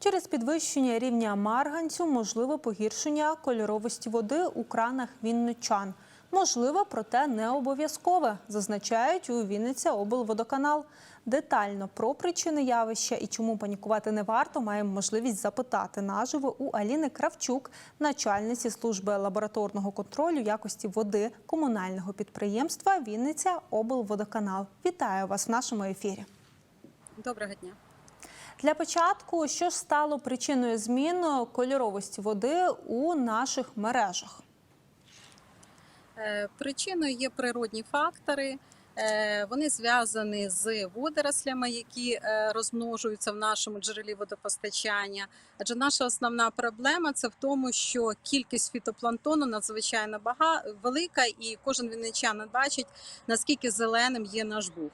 Через підвищення рівня марганцю можливе погіршення кольоровості води у кранах вінничан. Можливе, проте не обов'язкове, зазначають у Вінниця облводоканал. Детально про причини явища і чому панікувати не варто, маємо можливість запитати наживо у Аліни Кравчук, начальниці служби лабораторного контролю якості води комунального підприємства Вінниця облводоканал. Вітаю вас в нашому ефірі. Доброго дня. Для початку, що ж стало причиною змін кольоровості води у наших мережах? Е, Причиною є природні фактори. Е, Вони зв'язані з водорослями, які е, розмножуються в нашому джерелі водопостачання. Адже наша основна проблема це в тому, що кількість фітопланктону надзвичайно велика, і кожен вінничанин бачить, наскільки зеленим є наш бух.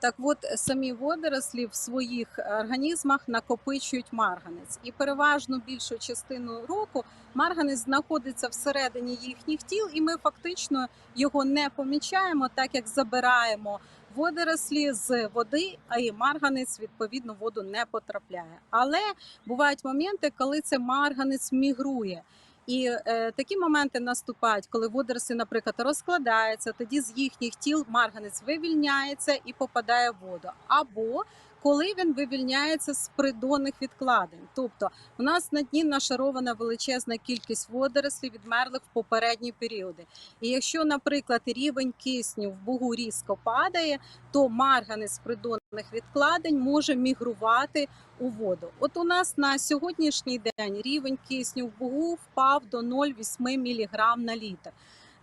Так от самі водорослі в своїх організмах накопичують марганець, і переважно більшу частину року марганець знаходиться всередині їхніх тіл, і ми фактично його не помічаємо, так як забираємо водорослі з води, а і марганець відповідно воду не потрапляє. Але бувають моменти, коли це марганець мігрує. І е, такі моменти наступають, коли водорослі, наприклад, розкладаються, тоді з їхніх тіл марганець вивільняється і попадає в воду. Або коли він вивільняється з придонних відкладень, тобто у нас на дні нашарована величезна кількість водорослів, відмерлих в попередні періоди. І якщо, наприклад, рівень кисню в бугу різко падає, то марганець з придонних відкладень може мігрувати у воду. От у нас на сьогоднішній день рівень кисню в бугу впав до 0,8 мг на літр.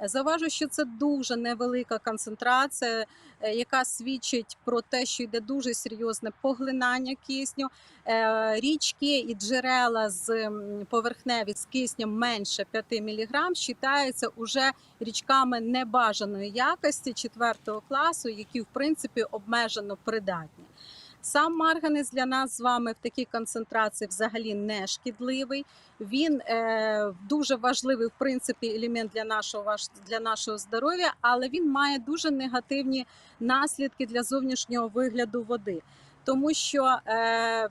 Заважу, що це дуже невелика концентрація, е, яка свідчить про те, що йде дуже серйозне поглинання кисню. Е, Річки і джерела з поверхневі з киснем менше 5 мг вважаються уже річками небажаної якості 4 класу, які в принципі обмежено придатні. Сам марганець для нас з вами в такій концентрації взагалі не шкідливий. Він е, дуже важливий в принципі елемент для нашого для нашого здоров'я, але він має дуже негативні наслідки для зовнішнього вигляду води, тому що е,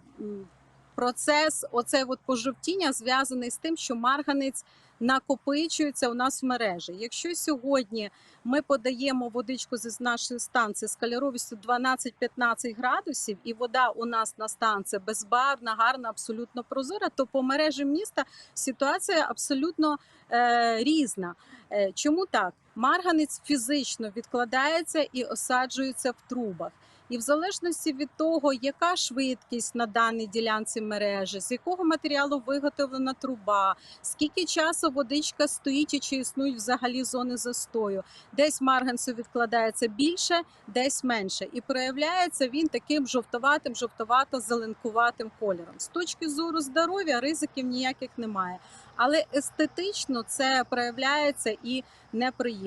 процес оце от пожовтіння зв'язаний з тим, що марганець накопичується у нас в мережі. Якщо сьогодні ми подаємо водичку з нашої станції з кольоровістю 12-15 градусів, і вода у нас на станції безбарвна, гарна, абсолютно прозора, то по мережі міста ситуація абсолютно е, різна. Е, чому так? Марганець фізично відкладається і осаджується в трубах. І в залежності від того, яка швидкість на даній ділянці мережі, з якого матеріалу виготовлена труба, скільки часу водичка стоїть і чи існують взагалі зони застою, десь марганцю відкладається більше, десь менше, і проявляється він таким жовтоватим, жовтовато-зеленкуватим кольором. З точки зору здоров'я ризиків ніяких немає, але естетично це проявляється і неприємно.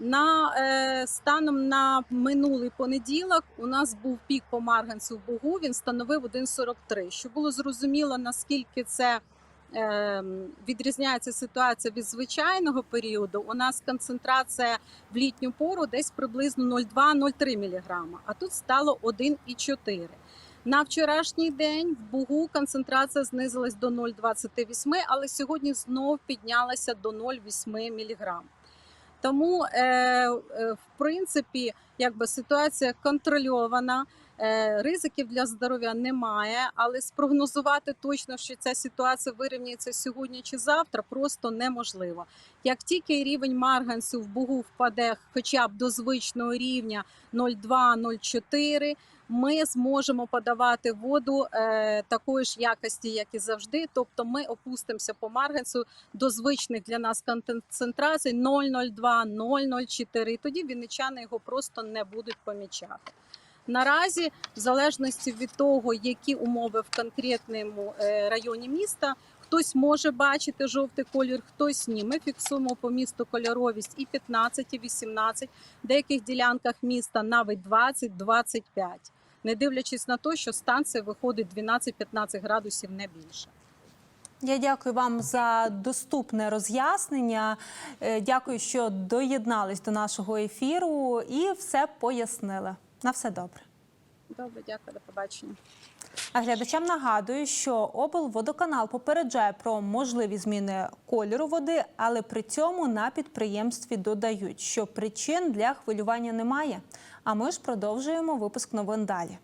На е, станом на минулий понеділок у нас був пік по марганцю в Бугу. Він становив 1,43. Щоб було зрозуміло, наскільки це е, відрізняється ситуація від звичайного періоду. У нас концентрація в літню пору десь приблизно 0,2-0,3 мг, а тут стало 1,4. На вчорашній день в Бугу концентрація знизилась до 0,28, але сьогодні знов піднялася до 0,8 мг. Тому, е, е, в принципі, якби ситуація контрольована, е, ризиків для здоров'я немає, але спрогнозувати точно, що ця ситуація вирівняється сьогодні чи завтра, просто неможливо. Як тільки рівень марганцю в бугу впаде хоча б до звичного рівня 0,2-0,4, ми зможемо подавати воду е, такої ж якості, як і завжди. Тобто, ми опустимося по марганцю до звичних для нас концентрацій 0,02, 0,04, і тоді вінничани його просто не будуть помічати. Наразі, в залежності від того, які умови в конкретному е, районі міста, хтось може бачити жовтий колір, хтось ні. Ми фіксуємо по місту кольоровість і 15, і 18, в деяких ділянках міста навіть 20-25, не дивлячись на те, що станція виходить 12-15 градусів не більше. Я дякую вам за доступне роз'яснення. Е, Дякую, що доєднались до нашого ефіру і все пояснили. На все добре. Добре, дякую, до побачення. А глядачам нагадую, що облводоканал попереджає про можливі зміни кольору води, але при цьому на підприємстві додають, що причин для хвилювання немає. А ми ж продовжуємо випуск новин далі.